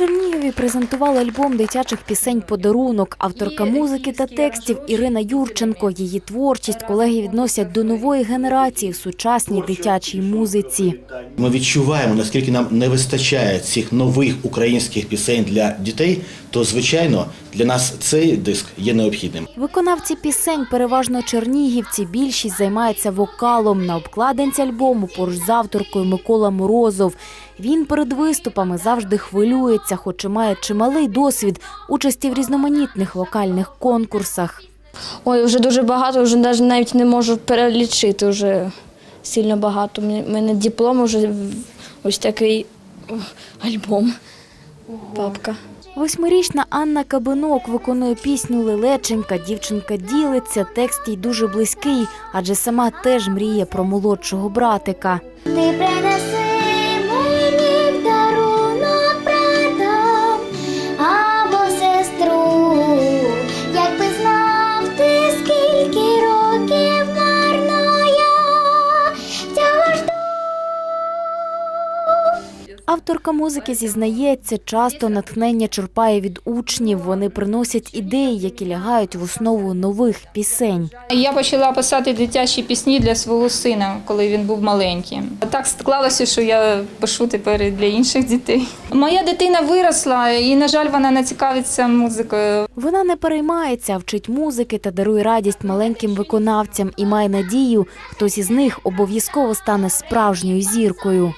Чернігові презентували альбом дитячих пісень Подарунок, авторка музики та текстів Ірина Юрченко. Її творчість колеги відносять до нової генерації в сучасній дитячій музиці. Ми відчуваємо, наскільки нам не вистачає цих нових українських пісень для дітей, то звичайно для нас цей диск є необхідним. Виконавці пісень переважно чернігівці. Більшість займається вокалом. На обкладинці альбому поруч з авторкою Микола Морозов. Він перед виступами завжди хвилюється, хоч і має чималий досвід участі в різноманітних вокальних конкурсах. Ой, вже дуже багато, вже навіть навіть не можу перелічити вже сильно багато. У мене диплом вже в- ось такий альбом. Папка. Восьмирічна Анна Кабинок виконує пісню Лелеченька. Дівчинка ділиться, текст їй дуже близький, адже сама теж мріє про молодшого братика. Ти принеси Авторка музики зізнається, часто натхнення черпає від учнів. Вони приносять ідеї, які лягають в основу нових пісень. Я почала писати дитячі пісні для свого сина, коли він був маленький. Так склалося, що я пишу тепер для інших дітей. Моя дитина виросла, і, на жаль, вона не цікавиться музикою. Вона не переймається, вчить музики та дарує радість маленьким виконавцям і має надію, хтось із них обов'язково стане справжньою зіркою.